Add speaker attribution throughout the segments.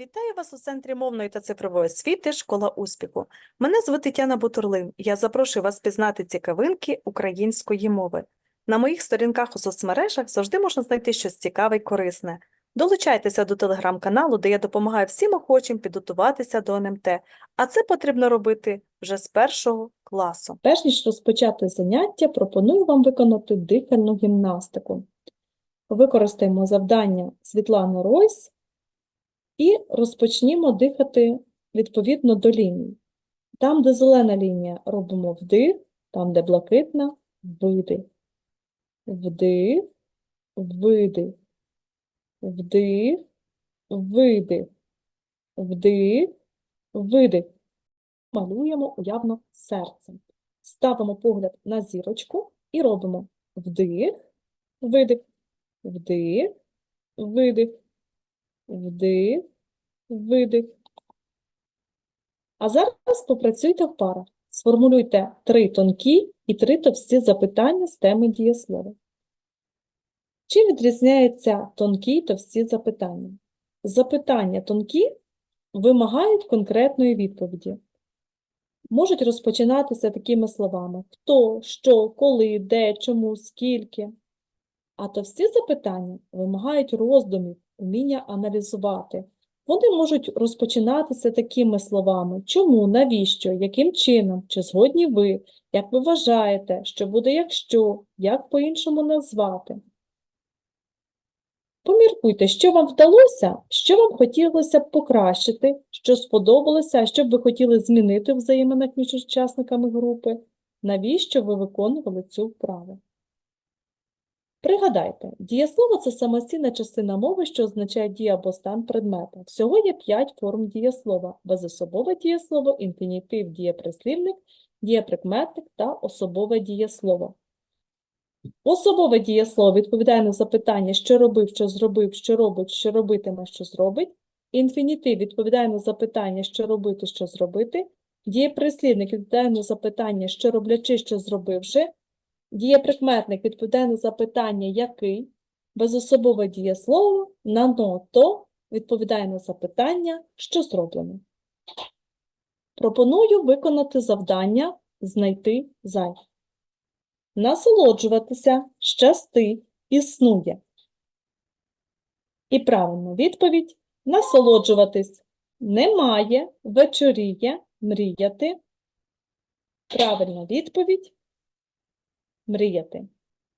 Speaker 1: Вітаю вас у Центрі мовної та цифрової освіти Школа успіху. Мене звуть Тетяна Бутурлин. Я запрошую вас пізнати цікавинки української мови. На моїх сторінках у соцмережах завжди можна знайти щось цікаве й корисне. Долучайтеся до телеграм-каналу, де я допомагаю всім охочим підготуватися до НМТ, а це потрібно робити вже з першого класу.
Speaker 2: Перш ніж розпочати заняття, пропоную вам виконати дихальну гімнастику. Використаємо завдання Світлани Ройс і розпочнімо дихати відповідно до ліній. Там, де зелена лінія, робимо вдих, там, де блакитна видих. Вдих, видих, вдих, видих, вдих, видих малюємо уявно серцем. Ставимо погляд на зірочку і робимо вдих, видих, вдих, видих, вдих, видих. А зараз попрацюйте в парах. Сформулюйте три тонкі і три товсті запитання з теми дієслова. Чим відрізняються тонкі й товсті запитання? Запитання тонкі вимагають конкретної відповіді можуть розпочинатися такими словами: хто, що, коли, де, чому, скільки. А товсті запитання вимагають роздумів, вміння аналізувати. Вони можуть розпочинатися такими словами: чому, навіщо, яким чином, чи згодні ви, як ви вважаєте, що буде якщо, як по-іншому назвати. Поміркуйте, що вам вдалося, що вам хотілося б покращити, що сподобалося, що б ви хотіли змінити в взаєминах між учасниками групи, навіщо ви виконували цю вправу. Пригадайте, дієслово – це самостійна частина мови, що означає дію або стан предмета. Всього є 5 форм дієслова – безособове дієслово, інфінітив, дієприслівник, дієприкметник та особове дієслово. Особове дієслово відповідає на запитання, що робив, що зробив, що робить, що робитиме, що зробить. Інфінітив відповідає на запитання, що робити, що зробити. Дієприслівник відповідає на запитання, що роблячи, що зробивши. Дієприкметник відповідає на запитання, який. Безособове дієслово на «но», «то» відповідає на запитання, що зроблено. Пропоную виконати завдання «Знайти зайве». Насолоджуватися, щасти, існує. І правильна відповідь – насолоджуватись. Немає, вечоріє, мріяти. Правильна відповідь – мріяти.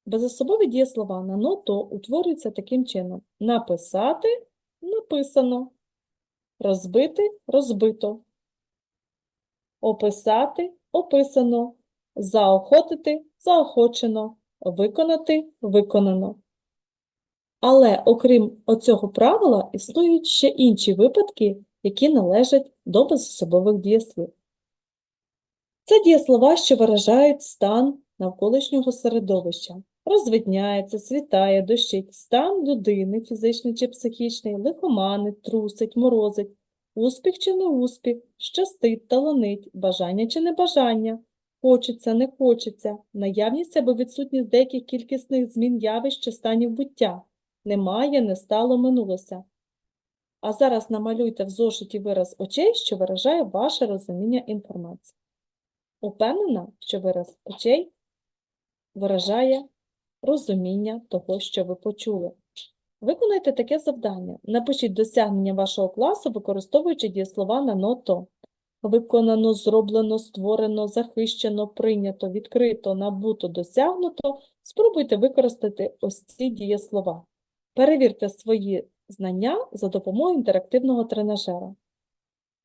Speaker 2: Безособові дієслова на «но», утворюються таким чином. Написати – написано. Розбити – розбито. Описати – описано. Заохотити – заохочено, виконати – виконано. Але окрім оцього правила, існують ще інші випадки, які належать до безособових дієслів. Це дієслова, що виражають стан навколишнього середовища. Розвидняється, світає, дощить, стан людини, фізичний чи психічний, лихоманить, трусить, морозить, успіх чи неуспіх, щастить, таланить, бажання чи небажання, Хочеться, не хочеться, наявність або відсутність деяких кількісних змін явищ чи станів буття. Немає, не стало, минулося. А зараз намалюйте в зошиті вираз очей, що виражає ваше розуміння інформації. Упевнена, що вираз очей виражає розуміння того, що ви почули. Виконайте таке завдання. Напишіть досягнення вашого класу, використовуючи дієслова на «но-то». Виконано, зроблено, створено, захищено, прийнято, відкрито, набуто, досягнуто. Спробуйте використати ось ці дієслова. Перевірте свої знання за допомогою інтерактивного тренажера.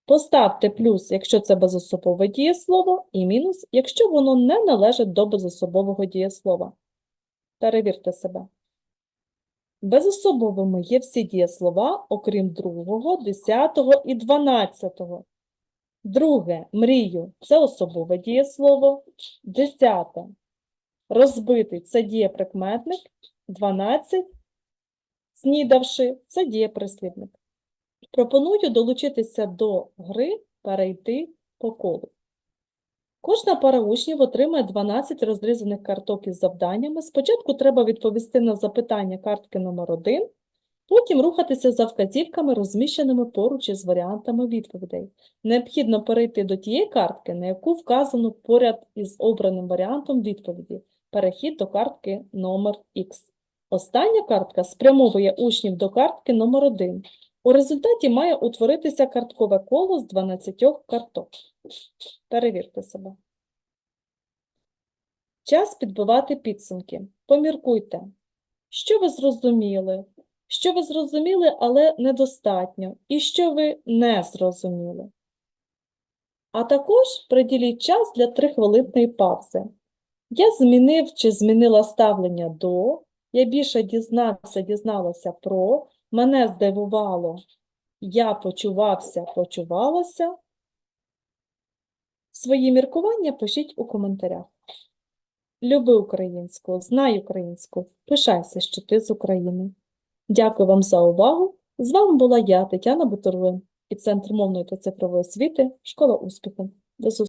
Speaker 2: Поставте плюс, якщо це безособове дієслово, і мінус, якщо воно не належить до безособового дієслова. Перевірте себе. Безособовими є всі дієслова, окрім другого, десятого і дванадцятого. Друге, мрію це особове дієслово. Десяте. Розбитий це дієприкметник. Дванадцять. Снідавши це дієприслівник. Пропоную долучитися до гри перейти по колу. Кожна пара учнів отримає 12 розрізаних карток із завданнями. Спочатку треба відповісти на запитання картки номер 1 Потім рухатися за вказівками, розміщеними поруч із варіантами відповідей. Необхідно перейти до тієї картки, на яку вказано поряд із обраним варіантом відповіді. Перехід до картки номер Х. Остання картка спрямовує учнів до картки номер 1. У результаті має утворитися карткове коло з 12 карток. Перевірте себе. Час підбивати підсумки. Поміркуйте. Що ви зрозуміли? Що ви зрозуміли, але недостатньо, і що ви не зрозуміли. А також приділіть час для трихвилинної паузи. Я змінив чи змінила ставлення до, я більше дізнався, дізналася про, мене здивувало, я почувався, почувалося. Свої міркування пишіть у коментарях. Люби українську, знай українську, пишайся, що ти з України. Дякую вам за увагу. З вами була я, Тетяна Бутурлин, і Центр мовної та цифрової освіти Школа успіху. До зустрічі!